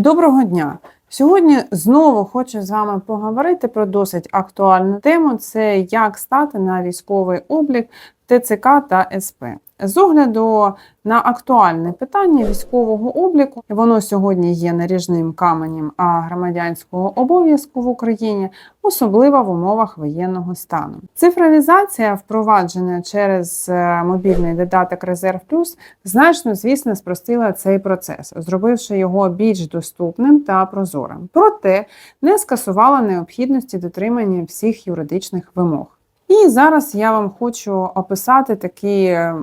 Доброго дня! Сьогодні знову хочу з вами поговорити про досить актуальну тему: це як стати на військовий облік ТЦК та СП. З огляду на актуальне питання військового обліку, воно сьогодні є наріжним каменем громадянського обов'язку в Україні, особливо в умовах воєнного стану. Цифровізація, впроваджена через е, мобільний додаток Резерв Плюс, значно, звісно, спростила цей процес, зробивши його більш доступним та прозорим. Проте не скасувала необхідності дотримання всіх юридичних вимог. І зараз я вам хочу описати такий е,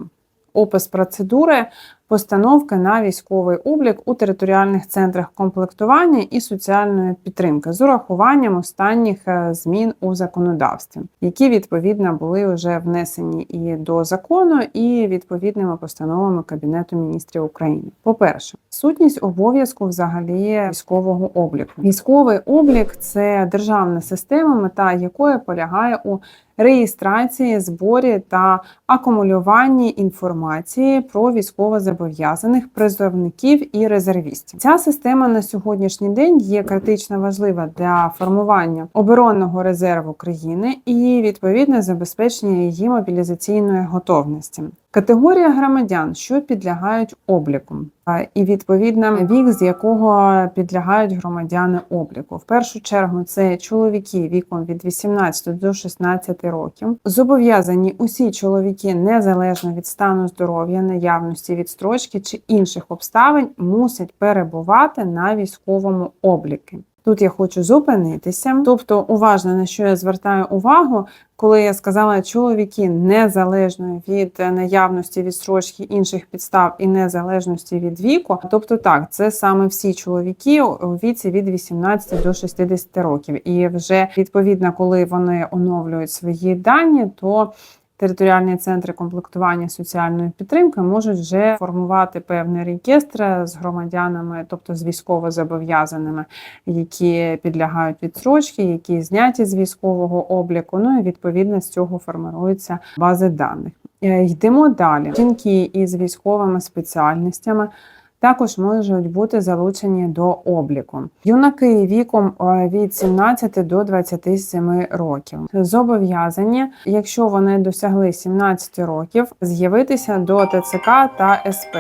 опис процедури постановки на військовий облік у територіальних центрах комплектування і соціальної підтримки з урахуванням останніх е, змін у законодавстві, які відповідно були вже внесені і до закону, і відповідними постановами Кабінету міністрів України. По-перше, сутність обов'язку взагалі військового обліку. Військовий облік це державна система, мета якої полягає у реєстрації, зборі та акумулюванні інформації про військовозобов'язаних призовників і резервістів. Ця система на сьогоднішній день є критично важлива для формування оборонного резерву країни і відповідне забезпечення її мобілізаційної готовності. Категорія громадян, що підлягають обліку, і відповідно вік, з якого підлягають громадяни обліку. В першу чергу це чоловіки віком від 18 до 16 років. Зобов'язані усі чоловіки незалежно від стану здоров'я, наявності відстрочки чи інших обставин мусять перебувати на військовому обліку. Тут я хочу зупинитися, тобто уважно на що я звертаю увагу, коли я сказала, чоловіки незалежно від наявності відстрочки інших підстав і незалежності від віку, тобто так, це саме всі чоловіки у віці від 18 до 60 років. І вже відповідно, коли вони оновлюють свої дані, то Територіальні центри комплектування соціальної підтримки можуть вже формувати певний реєстр з громадянами, тобто з військовозобов'язаними, які підлягають відсрочки, які зняті з військового обліку. Ну і відповідно з цього формуються бази даних. Е, йдемо далі. Жінки із військовими спеціальностями також можуть бути залучені до обліку. Юнаки віком е, від 17 до 27 років зобов'язані, якщо вони досягли 17 років, з'явитися до ТЦК та СП.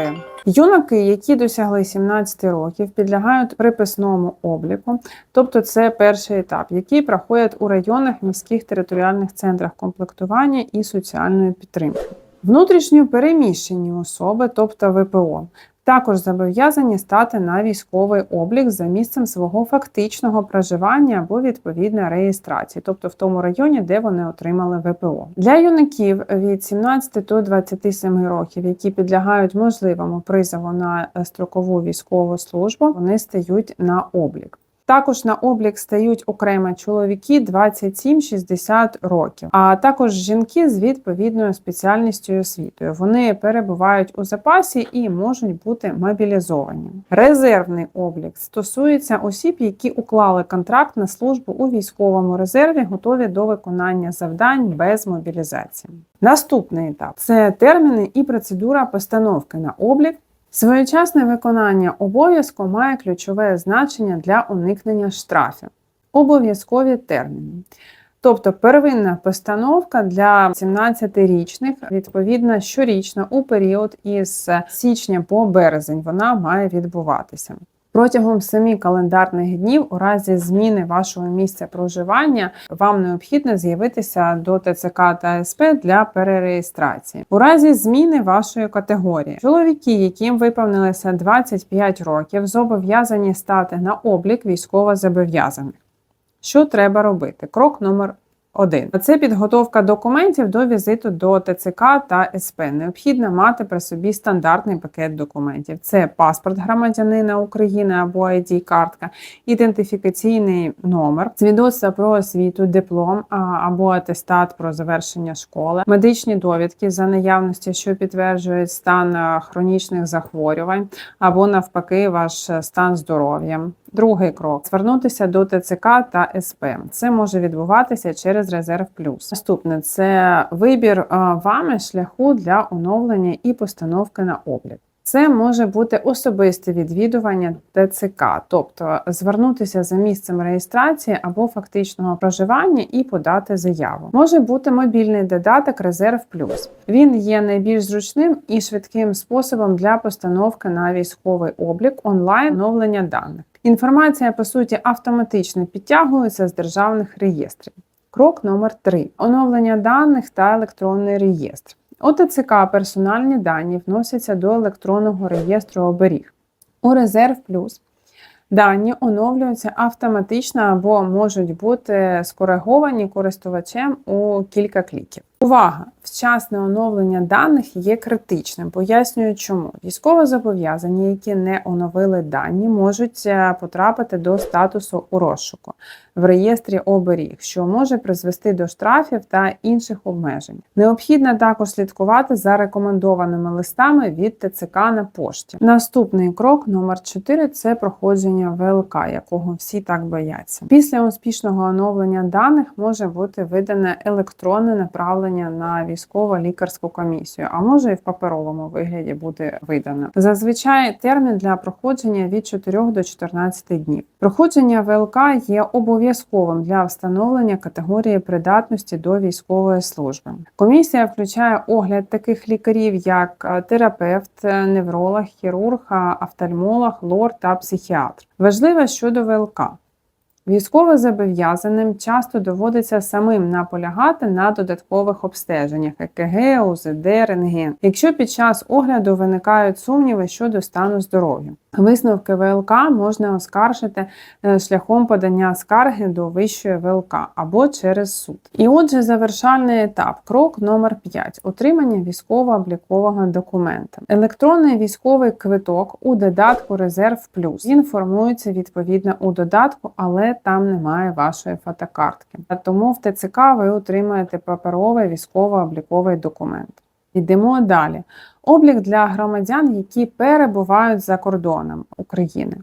Юнаки, які досягли 17 років, підлягають приписному обліку, тобто це перший етап, який проходять у районах міських територіальних центрах комплектування і соціальної підтримки. Внутрішньо переміщені особи, тобто ВПО, також зобов'язані стати на військовий облік за місцем свого фактичного проживання або відповідної реєстрації, тобто в тому районі, де вони отримали ВПО. Для юнаків від 17 до 27 років, які підлягають можливому призову на строкову військову службу, вони стають на облік. Також на облік стають окремо чоловіки 27-60 років, а також жінки з відповідною спеціальністю і освітою. Вони перебувають у запасі і можуть бути мобілізовані. Резервний облік стосується осіб, які уклали контракт на службу у військовому резерві, готові до виконання завдань без мобілізації. Наступний етап це терміни і процедура постановки на облік. Своєчасне виконання обов'язку має ключове значення для уникнення штрафів. Обов'язкові терміни. Тобто первинна постановка для 17-річних, відповідно, щорічно у період із січня по березень вона має відбуватися. Протягом семи календарних днів, у разі зміни вашого місця проживання, вам необхідно з'явитися до ТЦК та СП для перереєстрації. У разі зміни вашої категорії, чоловіки, яким виповнилося 25 років, зобов'язані стати на облік військовозобов'язаних. Що треба робити? Крок номер 1. Це підготовка документів до візиту до ТЦК та СП. Необхідно мати при собі стандартний пакет документів: це паспорт громадянина України або id картка ідентифікаційний номер, свідоцтво про освіту, диплом або атестат про завершення школи, медичні довідки за наявності, що підтверджують стан хронічних захворювань, або навпаки, ваш стан здоров'я. Другий крок звернутися до ТЦК та СП. Це може відбуватися через резерв плюс. Наступне це вибір вами шляху для оновлення і постановки на облік. Це може бути особисте відвідування ТЦК, тобто звернутися за місцем реєстрації або фактичного проживання і подати заяву. Може бути мобільний додаток Резерв Плюс. Він є найбільш зручним і швидким способом для постановки на військовий облік онлайн оновлення даних. Інформація по суті автоматично підтягується з державних реєстрів. Крок номер 3 оновлення даних та електронний реєстр. У ТЦК персональні дані вносяться до електронного реєстру оберіг. У Резерв Плюс дані оновлюються автоматично або можуть бути скориговані користувачем у кілька кліків. Увага! Вчасне оновлення даних є критичним. Пояснюю, чому військовозобов'язані, які не оновили дані, можуть е, потрапити до статусу у розшуку в реєстрі оберіг, що може призвести до штрафів та інших обмежень. Необхідно також слідкувати за рекомендованими листами від ТЦК на пошті. Наступний крок номер 4 це проходження ВЛК, якого всі так бояться. Після успішного оновлення даних може бути видане електронне направлення на військово-лікарську комісію, а може і в паперовому вигляді буде видано. Зазвичай термін для проходження від 4 до 14 днів. Проходження ВЛК є обов'язковим для встановлення категорії придатності до військової служби. Комісія включає огляд таких лікарів, як терапевт, невролог, хірург, офтальмолог, лор та психіатр. Важливе щодо ВЛК. Військовозобов'язаним часто доводиться самим наполягати на додаткових обстеженнях ЕКГ, УЗД, рентген, якщо під час огляду виникають сумніви щодо стану здоров'я. Висновки ВЛК можна оскаржити е, шляхом подання скарги до вищої ВЛК або через суд. І отже, завершальний етап, крок номер 5 отримання військово-облікового документа. Електронний військовий квиток у додатку Резерв Плюс. Він формується відповідно у додатку, але там немає вашої фотокартки. Тому в ТЦК ви отримаєте паперовий військово-обліковий документ. Йдемо далі. Облік для громадян, які перебувають за кордоном України,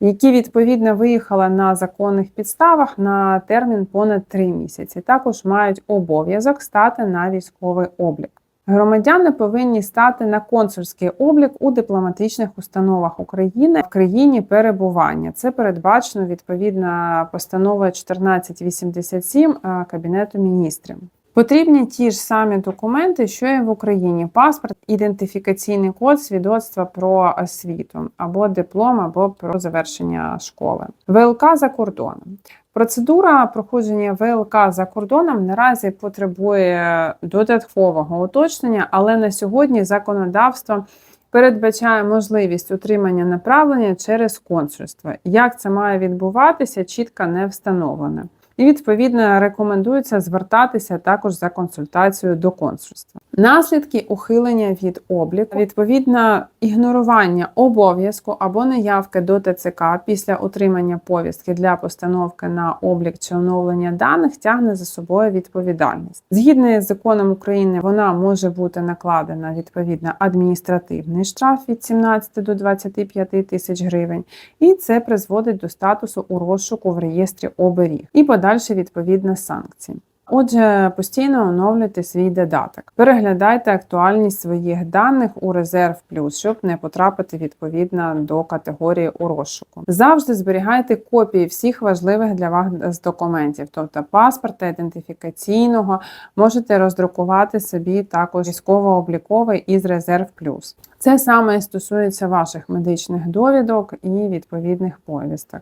які відповідно виїхали на законних підставах на термін понад 3 місяці. Також мають обов'язок стати на військовий облік. Громадяни повинні стати на консульський облік у дипломатичних установах України в країні перебування. Це передбачено відповідна постанова 1487 е, Кабінету міністрів. Потрібні ті ж самі документи, що і в Україні: паспорт, ідентифікаційний код, свідоцтва про освіту, або диплом, або про завершення школи. ВЛК за кордоном. Процедура проходження ВЛК за кордоном наразі потребує додаткового уточнення, але на сьогодні законодавство передбачає можливість отримання направлення через консульство. Як це має відбуватися, чітко не встановлено. І, відповідно, рекомендується звертатися також за консультацією до консульства. Наслідки ухилення від обліку, відповідно, ігнорування обов'язку або неявки до ТЦК після отримання повістки для постановки на облік чи оновлення даних тягне за собою відповідальність. Згідно з законом України, вона може бути накладена відповідно адміністративний штраф від 17 до 25 тисяч гривень, і це призводить до статусу у розшуку в реєстрі оберіг і подальші відповідно санкції. Отже, постійно оновлюйте свій додаток. Переглядайте актуальність своїх даних у резерв плюс, щоб не потрапити відповідно до категорії у розшуку. Завжди зберігайте копії всіх важливих для вас документів, тобто паспорта, ідентифікаційного, можете роздрукувати собі також військово-обліковий із резерв плюс. Це саме стосується ваших медичних довідок і відповідних повісток.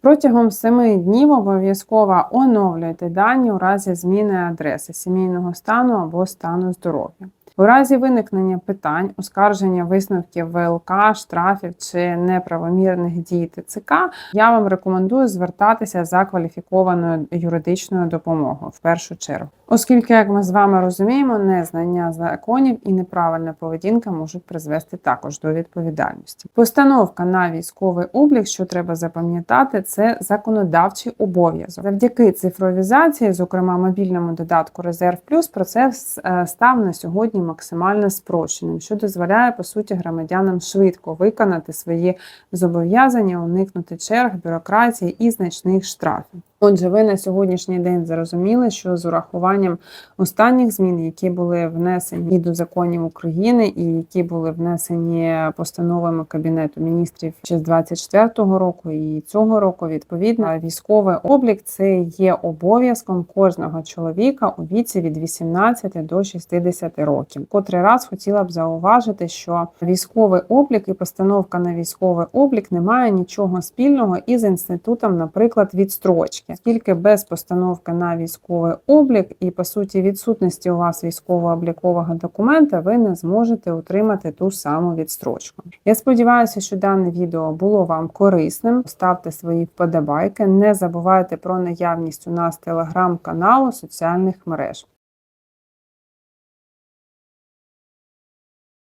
Протягом семи днів обов'язково оновлюйте дані у разі зміни адреси сімейного стану або стану здоров'я. У разі виникнення питань, оскарження висновків ВЛК, штрафів чи неправомірних дій ТЦК, я вам рекомендую звертатися за кваліфікованою юридичною допомогою в першу чергу. Оскільки, як ми з вами розуміємо, незнання законів і неправильна поведінка можуть призвести також до відповідальності. Постановка на військовий облік, що треба запам'ятати, це законодавчий обов'язок. Завдяки цифровізації, зокрема мобільному додатку Резерв Плюс, процес е, став на сьогодні максимально спрощеним, що дозволяє по суті громадянам швидко виконати свої зобов'язання, уникнути черг, бюрократії і значних штрафів. Отже, ви на сьогоднішній день зрозуміли, що з урахуванням останніх змін, які були внесені до законів України, і які були внесені постановами Кабінету міністрів ще з 24-го року і цього року, відповідно, військовий облік це є обов'язком кожного чоловіка у віці від 18 до 60 років. Котрий раз хотіла б зауважити, що військовий облік і постановка на військовий облік не має нічого спільного із інститутом, наприклад, відстрочки, тільки без постановки на військовий облік і по суті відсутності у вас військово-облікового документа, ви не зможете отримати ту саму відстрочку. Я сподіваюся, що дане відео було вам корисним. Ставте свої вподобайки. Не забувайте про наявність у нас телеграм-каналу соціальних мереж.